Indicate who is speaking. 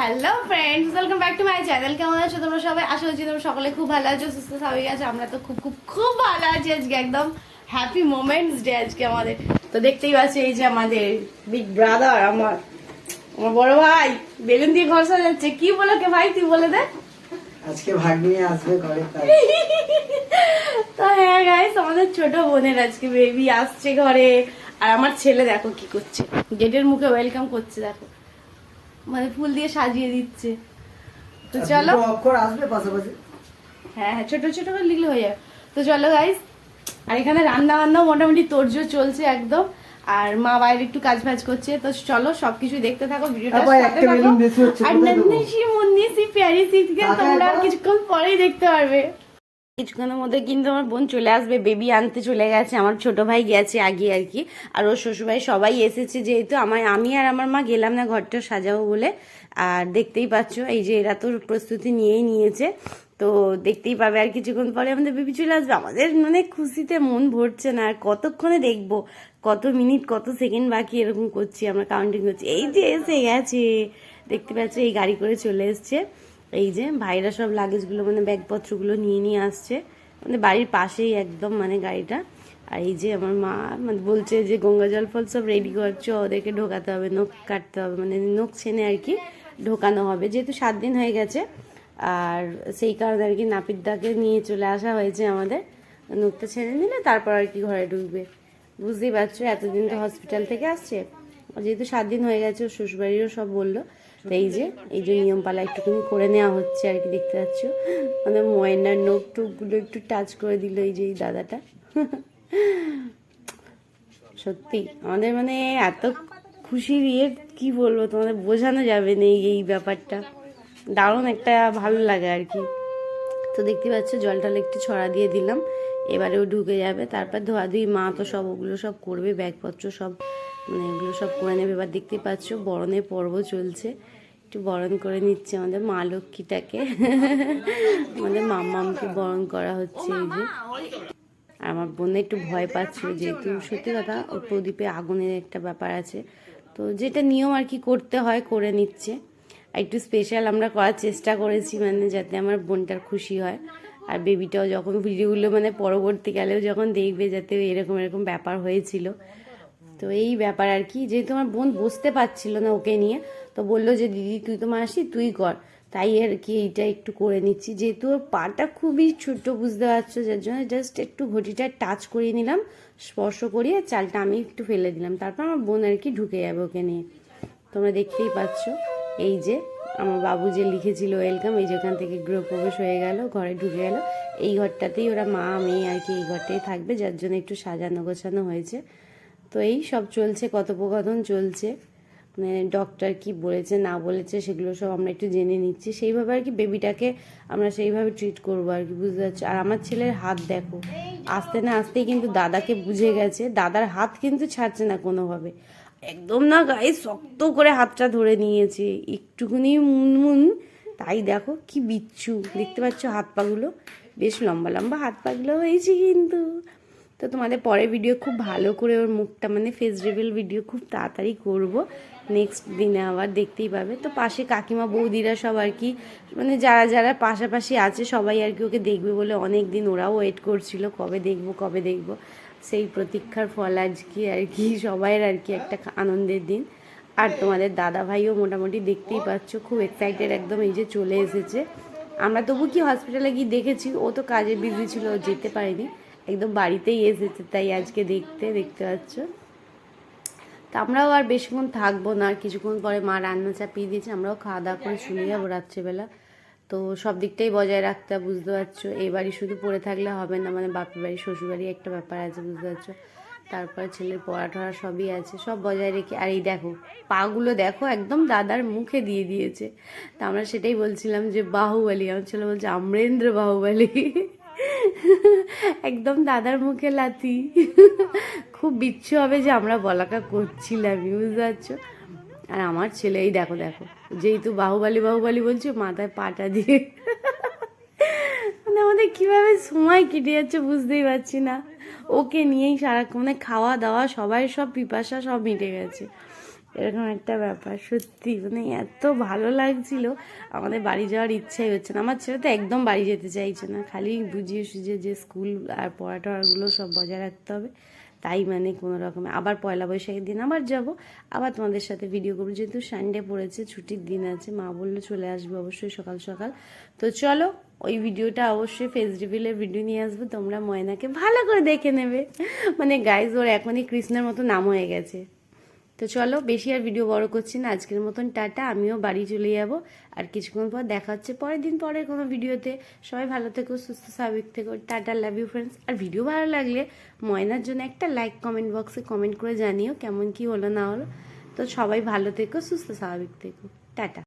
Speaker 1: Hello friends welcome back to my channel কেমন আছো তোমরা সবাই? আশা করছি তোমরা সকলে খুব ভালো আছো সুস্থ স্বাভাবিক আছো। আমরা তো খুব খুব খুব ভালো আছি আজকে একদম হ্যাপি মোমেন্টস ডে আজকে আমাদের। তো দেখতেই পাচ্ছ এই যে আমাদের বিগ ব্রাদার আমার আমার বড় ভাই বেলুন দিয়ে ঘর সাজাচ্ছে। কি বলো কে ভাই তুই বলে দে।
Speaker 2: আজকে ভাগ নিয়ে আসবে ঘরে
Speaker 1: তো হ্যাঁ গাইস আমাদের ছোট বোনের আজকে বেবি আসছে ঘরে। আর আমার ছেলে দেখো কি করছে। গেটের মুখে ওয়েলকাম করছে দেখো। মানে ফুল দিয়ে সাজিয়ে দিচ্ছে। তো চলো।
Speaker 2: অক্ষর আসবে পাশাপাশি।
Speaker 1: হ্যাঁ হ্যাঁ ছোট ছোট করে লিখলে হয়ে যাবে। তো চলো গাইস আর এখানে রান্না বান্নাও মোটামুটি তোরজোর চলছে একদম। আর মা বাইরে একটু কাজ ফাজ করছে। তো চলো সবকিছু দেখতে থাকো ভিডিওটা সাথে থাকো। আর
Speaker 2: কোথায় দেবো?
Speaker 1: নন্দিসি মুন্নিসি প্যারি সিটকে
Speaker 2: টাকা
Speaker 1: তোমরা কিছুক্ষণ পরেই দেখতে পারবে। কিছুক্ষণের মধ্যে কিন্তু আমার বোন চলে আসবে বেবি আনতে চলে গেছে, আমার ছোট ভাই গেছে আগে আর কি। আর ওর শ্বশুরভাই সবাই এসেছে যেহেতু আমার, আমি আর আমার মা গেলাম না ঘরটা সাজাবো বলে। আর দেখতেই পাচ্ছ, এই যে এরা তো প্রস্তুতি নিয়েই নিয়েছে। তো দেখতেই পাবে আর কিছুক্ষণ পরে আমাদের বেবি চলে আসবে। আমাদের মানে খুশিতে মন ভরছে না, আর কতক্ষণে দেখব? কত মিনিট, কত সেকেন্ড বাকি এরকম করছি, আমরা কাউন্টিং করছি। এই যে এসে গেছে, দেখতে পাচ্ছ এই গাড়ি করে চলে এসছে। এই যে ভাইরা সব লাগেজগুলো মানে ব্যাগপত্রগুলো নিয়ে নিয়ে আসছে। মানে বাড়ির পাশেই একদম মানে গাড়িটা। আর এই যে আমার মা মানে বলছে যে গঙ্গা জল ফল সব রেডি করছ, ওদেরকে ঢোকাতে হবে, নখ কাটতে হবে মানে নখ ছেনে আর কি ঢোকানো হবে। যেহেতু সাত দিন হয়ে গেছে, আর সেই কারণে আর কি নাপিতদাকে নিয়ে চলে আসা হয়েছে আমাদের। নখটা ছেড়ে নিলে তারপর আর কি ঘরে ঢুকবে। বুঝতেই পারছ, এতদিন তো হসপিটাল থেকে আসছে। যেহেতু সাত দিন হয়ে গেছে, ওর শ্বশুরবাড়িরও সব বলল। এই যে এই যে নিয়ম পালা একটুখানি করে নেওয়া হচ্ছে আর কি, দেখতে পাচ্ছ। মানে ময়নার নোখ টোকগুলো একটু টাচ করে দিল এই যে এই দাদাটা। সত্যি, আমাদের মানে এত খুশির ইয়ে কি বলব, তোমাদের বোঝানো যাবে না এই- ব্যাপারটা। দারুণ একটা ভালো লাগে আর কি। তো দেখতে পাচ্ছ জল টল একটু ছড়া দিয়ে দিলাম। এবারেও ঢুকে যাবে, তারপর ধোয়াধুয়ি মা তো সব ওগুলো সব করবে, ব্যাগপত্র সব মানে এগুলো সব করে নেবে। এবার দেখতেই পাচ্ছ বরণের পর্ব চলছে। একটু বরণ করে নিচ্ছে আমাদের মা লক্ষ্মীটাকে। আমাদের মাম্মামকে বরণ করা হচ্ছে এই যে। আর আমার বোন একটু ভয় পাচ্ছিল যেহেতু। সত্যি কথা প্রদীপে আগুনের একটা ব্যাপার আছে। তো যেটা নিয়ম আর কি করতে হয়, করে নিচ্ছে। আর একটু স্পেশাল আমরা করার চেষ্টা করেছি মানে যাতে আমার বোনটার খুশি হয়। আর বেবিটাও যখন ভিডিওগুলো মানে পরবর্তীকালেও যখন দেখবে, যাতে এরকম এরকম ব্যাপার হয়েছিল। তো এই ব্যাপার আর কি, যেহেতু আমার বোন বসতে পারছিল না ওকে নিয়ে, তো বলল যে, দিদি, তুই তো মাসি, তুই কর। তাই আর কি এইটা একটু করে নিচ্ছি। যেহেতু ওর পাটা খুবই ছোট, বুঝতে পারছ, যার জন্য জাস্ট একটু ঘটিটা টাচ করিয়ে নিলাম, স্পর্শ করিয়ে চালটা আমি একটু ফেলে দিলাম। তারপর আমার বোন আর কি ঢুকে যাবে ওকে নিয়ে। তোমরা দেখতেই পাচ্ছ, এই যে আমার বাবু যে লিখেছিল ওয়েলকাম এই যেখান থেকে গৃহপ্রবেশ হয়ে গেল, ঘরে ঢুকে গেল। এই ঘরটাতেই ওরা মা, মেয়ে আর কি এই ঘরটাই থাকবে, যার জন্য একটু সাজানো গোছানো হয়েছে। তো এই সব চলছে, কথোপকথন চলছে। মানে ডক্টর কি বলেছে, না বলেছে, সেগুলো সব আমরা একটু জেনে নিচ্ছি। সেইভাবে আর কি বেবিটাকে আমরা সেইভাবে ট্রিট করব আর কি, বুঝতে পারছ? আর আমার ছেলের হাত দেখো, আসতে না আসতেই কিন্তু দাদাকে বুঝে গেছে। দাদার হাত কিন্তু ছাড়ছে না কোনোভাবে। একদম না গায়ে শক্ত করে হাতটা ধরে নিয়েছে, একটুখানি মুনমুন। তাই দেখো কি বিচ্ছু, দেখতে পাচ্ছ হাত পাগুলো বেশ লম্বা লম্বা হাত পাগুলো হয়েছে কিন্তু। তো তোমাদের পরের ভিডিও খুব ভালো করে ওর মুখটা মানে ফেস রিভিল ভিডিও খুব তাড়াতাড়ি করব। নেক্সট দিনে আবার দেখতেই পাবে। তো পাশে কাকিমা, বৌদিরা সব আর কি মানে যারা যারা পাশাপাশি আছে, সবাই আর কি ওকে দেখবে বলে অনেক দিন ওরাও ওয়েট করছিল, কবে দেখব কবে দেখব। সেই প্রতীক্ষার ফল আজকে আর কি, সবাইয়ের আর কি একটা আনন্দের দিন। আর তোমাদের দাদা ভাইও মোটামুটি দেখতেই পাচ্ছ, খুব এক্সাইটেড একদম এই যে চলে এসেছে। আমরা তবু কি হসপিটালে গিয়ে দেখেছি, ও তো কাজে বিজি ছিল যেতে পারেনি। একদম বাড়িতেই এসেছে, তাই আজকে দেখতে দেখতে পাচ্ছ। তা আমরাও আর বেশিক্ষণ থাকব না কিছুক্ষণ পরে মা রান্না চাপিয়ে দিয়েছে, আমরাও খাওয়া দাওয়া করে শুনে যাব রাত্রেবেলা। তো সব দিকটাই বজায় রাখতে বুঝতে পারছ? এই বাড়ি শুধু পড়ে থাকলে হবে না মানে বাপের বাড়ি শ্বশুর বাড়ি একটা ব্যাপার আছে, বুঝতে পারছ? তারপরে ছেলের পড়া টড়া সবই আছে, সব বজায় রেখে, আর এই দেখো, পাগুলো দেখো, একদম দাদার মুখে দিয়ে দিয়েছে। তা আমরা সেটাই বলছিলাম যে বাহুবলী, আমার ছেলে বলছে, আমরেন্দ্র বাহুবলী। একদম দাদার মুখে লাথি। খুব বিচ্ছু হবে যে আমরা বলাকা করছিলাম, বুঝতে পারছ? আর আমার ছেলে, এই দেখো দেখো, যেহেতু বাহুবালি বাহুবালি বলছে, মাথায় পাটা দিয়ে। মানে আমাদের কীভাবে সময় কেটে যাচ্ছে বুঝতেই পারছি না। ওকে নিয়েই সারাক্ষণ মানে খাওয়া দাওয়া সবাই সব পিপাসা সব মিটে গেছে। এরকম একটা ব্যাপার, সত্যি। মানে এত ভালো লাগছিল। আমাদের বাড়ি যাওয়ার ইচ্ছাই হচ্ছে না। আমার ছেলে তো একদম বাড়ি যেতে চাইছে না। খালি বুঝিয়ে সুঝিয়ে যে স্কুল আর পড়া টড়াগুলো সব বজায় রাখতে হবে। তাই মানে কোনো রকমে। আবার পয়লা বৈশাখের দিন আবার যাব। আবার তোমাদের সাথে ভিডিও করব। যেহেতু সানডে পড়েছে, ছুটির দিন আছে, মা বলল চলে আসবে অবশ্যই সকাল সকাল। তো চলো, ওই ভিডিওটা অবশ্যই ফেস রিভিলের ভিডিও নিয়ে আসব। তোমরা ময়নাকে ভালো করে দেখে নেবে। মানে গাইজ ওর এখনই কৃষ্ণের মতো নাম হয়ে গেছে। তো চলো, বেশি আর ভিডিও বড় করছি না। আজকের মতন টাটা, আমিও বাড়ি চলে যাব। আর কিছুক্ষণ পর দেখা হচ্ছে পরের দিন, পরের কোনো ভিডিওতে সবাই ভালো থেকো, সুস্থ স্বাভাবিক থেকো। টাটা লাভ ইউ ফ্রেন্ডস আর ভিডিও ভালো লাগলে ময়নার জন্য একটা লাইক কমেন্ট বক্সে কমেন্ট করে জানিও কেমন কি হলো না হলো। তো সবাই ভালো থেকো, সুস্থ স্বাভাবিক থেকো। টাটা।